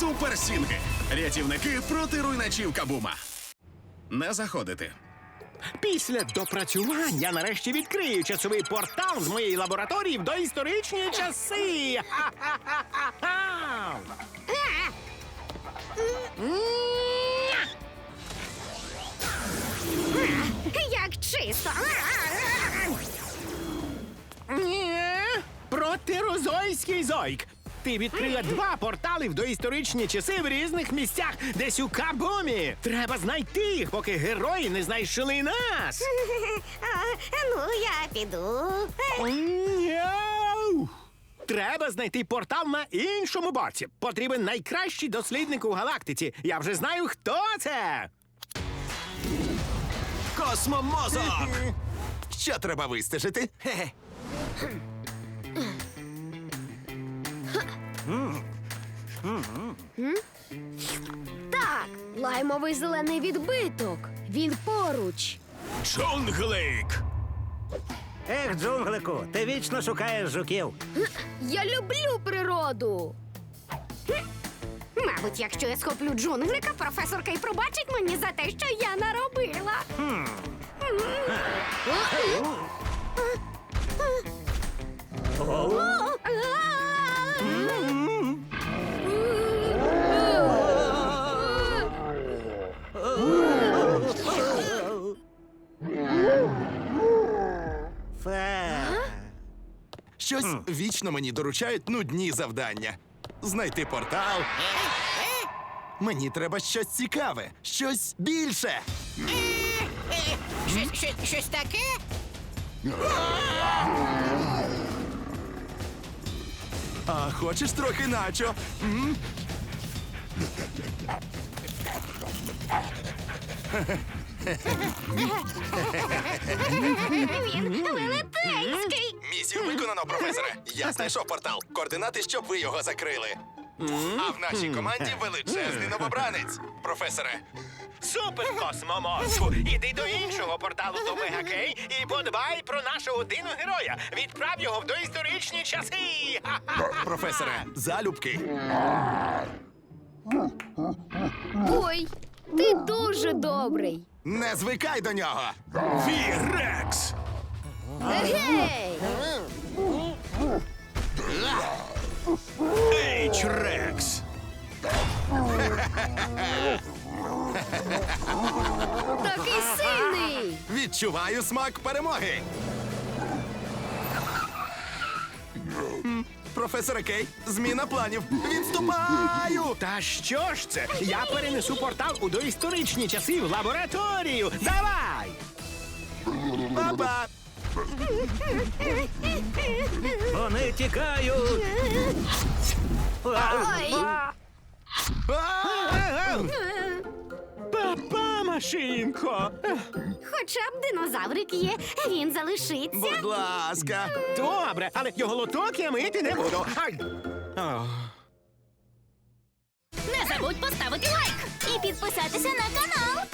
Суперсінги. Рятівники проти руйначів Кабума. Не заходити. Після допрацювання нарешті відкрию часовий портал з моєї лабораторії в доісторичні часи. Як чисто. Ні, протерозойський зойк. Ти відкрила два портали в доісторичні часи в різних місцях, десь у Кабумі. Треба знайти їх, поки герої не знайшли нас. А, Ну, я піду. Треба знайти портал на іншому боці. Потрібен найкращий дослідник у галактиці. Я вже знаю, хто це. Космомозок! Що треба вистежити? Хе-хе. Так, лаймовий зелений відбиток. Він поруч. Джунглик! Ех, джунглику, ти вічно шукаєш жуків. Я люблю природу. Мабуть, якщо я схоплю джунглика, професорка й пробачить мені за те, що я наробила. Фе. Щось вічно мені доручають нудні завдання. Знайти портал. Мені треба щось цікаве, щось більше. Щось, щось, щось таке? А хочеш трохи начо? М? Він велетенський. Місію виконано, професоре. Я знайшов портал. Координати, щоб ви його закрили. А в нашій команді величезний новобранець. Професоре, Супер космомозку! Іди до іншого порталу до Мегакей і подбай про нашого дино-героя. Відправ його в доісторичні часи. Професоре, залюбки. Ой, ти дуже добрий. Не звикай до нього. Вірекс! Гей! Ейч-рекс! Такий сильний. Відчуваю смак перемоги. М, Професоре Кей, зміна планів. Відступаю! Та що ж це? Я перенесу портал у доісторичні часи в лабораторію. Давай! Па-па! Вони тікають. Ой. Папа, машинко! Хоча б динозаврик є, він залишиться. Будь ласка. Добре, але його лоток я мити не буду. Ай! Не забудь поставити лайк і підписатися на канал.